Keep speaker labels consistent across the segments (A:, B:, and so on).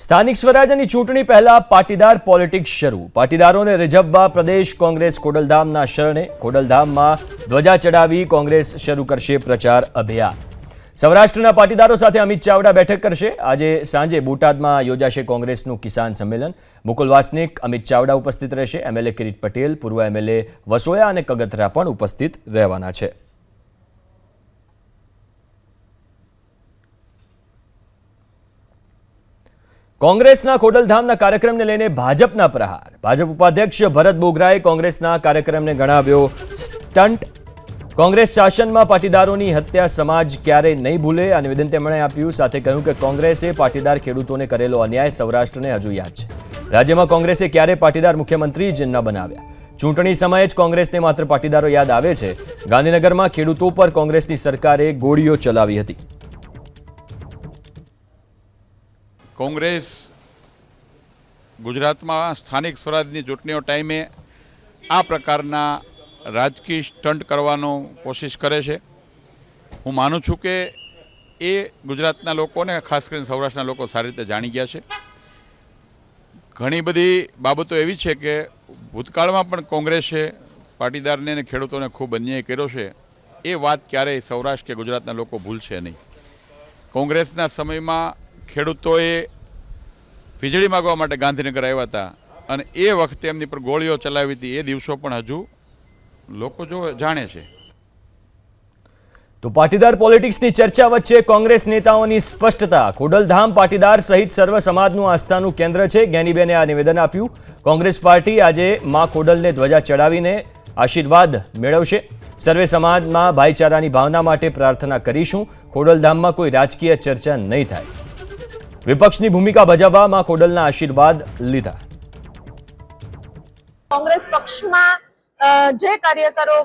A: સ્થાનિક સ્વરાજ્યની ચૂંટણી પહેલા પાટીદાર પોલિટિક્સ શરૂ. પાટીદારોને રીઝવવા પ્રદેશ કોંગ્રેસ ખોડલધામના શરણે ખોડલધામમાં ધ્વજા ચડાવી કોંગ્રેસ શરૂ કરશે પ્રચાર અભિયાન. સૌરાષ્ટ્રના પાટીદારો સાથે અમિત ચાવડા બેઠક કરશે. આજે સાંજે બોટાદમાં યોજાશે કોંગ્રેસનું કિસાન સંમેલન. મુકુલ વાસનિક, અમિત ચાવડા ઉપસ્થિત રહેશે. એમએલએ કિરીટ પટેલ, પૂર્વ એમએલએ વસોયા અને કગથરા પણ ઉપસ્થિત રહેવાના છે. કોંગ્રેસના ખોડલધામના કાર્યક્રમને લઈને ભાજપના પ્રહાર. ભાજપ ઉપાધ્યક્ષ ભરત બોગરાએ કોંગ્રેસના કાર્યક્રમને ગણાવ્યો સ્ટન્ટ કોંગ્રેસ શાસનમાં પાટીદારોની હત્યા સમાજ ક્યારેય નહીં ભૂલે આ નિવેદન તેમણે આપ્યું, સાથે કહ્યું કે કોંગ્રેસે પાટીદાર ખેડૂતોને કરેલો અન્યાય સૌરાષ્ટ્રને હજુ યાદ છે. રાજ્યમાં કોંગ્રેસે ક્યારેય પાટીદાર મુખ્યમંત્રી જ ન બનાવ્યા? ચૂંટણી સમયે જ કોંગ્રેસને માત્ર પાટીદારો યાદ આવે છે. ગાંધીનગરમાં ખેડૂતો પર કોંગ્રેસની સરકારે ગોળીઓ ચલાવી હતી.
B: કોંગ્રેસ ગુજરાતમાં સ્થાનિક સ્વરાજની ચૂંટણીઓ ટાઈમે આ પ્રકારના રાજકીય સ્ટન્ટ કરવાનો કોશિશ કરે છે. હું માનું છું કે એ ગુજરાતના લોકોને ખાસ કરીને સૌરાષ્ટ્રના લોકો સારી રીતે જાણી ગયા છે. ઘણી બધી બાબતો એવી છે કે ભૂતકાળમાં પણ કોંગ્રેસે પાટીદારને અને ખેડૂતોને ખૂબ અન્યાય કર્યો છે. એ વાત ક્યારેય સૌરાષ્ટ્ર કે ગુજરાતના લોકો ભૂલશે નહીં. કોંગ્રેસના સમયમાં ખેડૂતોએ વીજળી માગવા માટે ગાંધીનગર આવ્યા હતા અને એ વખતે એમની પર ગોળીઓ ચલાવી હતી. એ દિવસો પણ હજુ લોકો જો જાણે છે.
A: તો પાટીદાર પોલિટિક્સની ચર્ચા વચ્ચે કોંગ્રેસ નેતાઓની સ્પષ્ટતા. ખોડલધામ પાટીદાર સહિત સર્વ સમાજનું આસ્થાનું કેન્દ્ર છે. જ્ઞાનીબેને આ નિવેદન આપ્યું. કોંગ્રેસ પાર્ટી આજે મા ખોડલને ધ્વજા ચડાવીને આશીર્વાદ મેળવશે. સર્વે સમાજમાં ભાઈચારાની ભાવના માટે પ્રાર્થના કરીશું. ખોડલધામમાં કોઈ રાજકીય ચર્ચા નહીં થાય. વિપક્ષની ભૂમિકા ભજવવામાં ખોડલના આશીર્વાદ લીધા.
C: કોંગ્રેસ પક્ષમાં જે કાર્યકરો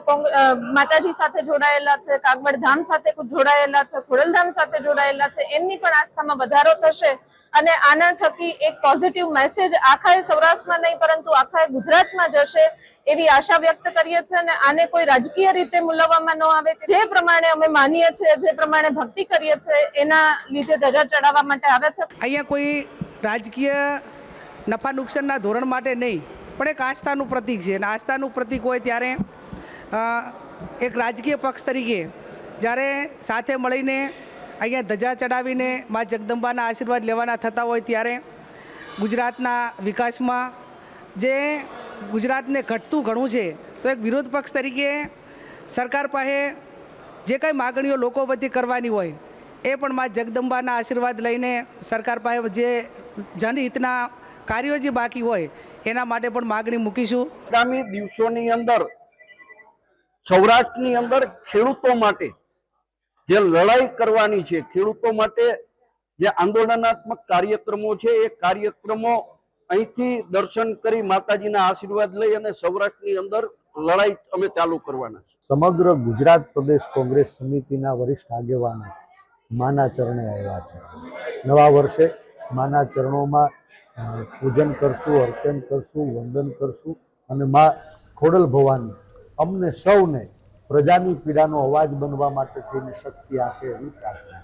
C: માતાજી સાથે જોડાયેલા છે, કાગવડ સાથે જોડાયેલા છે ખોડલધામ સાથે જોડાયેલા છે, એમની પણ આસ્થામાં વધારો થશે અને આના થકી એક પોઝિટિવ મેસેજ આખા સૌરાષ્ટ્રમાં નહીં, પરંતુ આખા ગુજરાતમાં જશે એવી આશા વ્યક્ત કરીએ છીએ અને આને કોઈ રાજકીય રીતે મૂલવવામાં ન આવે જે પ્રમાણે અમે માનીએ છીએ, જે પ્રમાણે ભક્તિ કરીએ છીએ, એના લીધે ધજા ચડાવવા માટે આવે છે.
D: અહીંયા કોઈ રાજકીય નફા નુકસાનના ધોરણ માટે નહીં, પણ એક આસ્થાનું પ્રતીક છે. અને આસ્થાનું પ્રતીક હોય ત્યારે એક રાજકીય પક્ષ તરીકે જ્યારે સાથે મળીને અહીંયા ધજા ચડાવીને મા જગદંબાના આશીર્વાદ લેવાના થતા હોય ત્યારે ગુજરાતના વિકાસમાં જે ગુજરાતને ઘટતું ઘણું છે, તો એક વિરોધ પક્ષ તરીકે સરકાર પાસે જે કંઈ માગણીઓ લોકો વતી કરવાની હોય, એ પણ મા જગદંબાના આશીર્વાદ લઈને સરકાર પાસે જે જનહિતના કાર્યો જે બાકી હોય, એના માટે પણ માગણી મૂકીશું.
E: આગામી દિવસોની અંદર, સૌરાષ્ટ્રની અંદર ખેડૂતો માટે જે લડાઈ કરવાની છે, ખેડૂતો માટે જે આંદોલનાત્મક કાર્યક્રમો છે, એ કાર્યક્રમો અહીંથી દર્શન કરી માતાજીના આશીર્વાદ લઈ અને સૌરાષ્ટ્રની અંદર લડાઈ અમે ચાલુ કરવાના છે
F: સમગ્ર ગુજરાત પ્રદેશ કોંગ્રેસ સમિતિના વરિષ્ઠ આગેવાનો માના ચરણે આવ્યા છે. નવા વર્ષે માના ચરણોમાં પૂજન કરશું, અર્ચન કરશું, વંદન કરશું અને મા ખોડલ ભવાની અમને સૌને પ્રજાની પીડાનો અવાજ બનવા માટે તેની શક્તિ આપે એવી પ્રાર્થના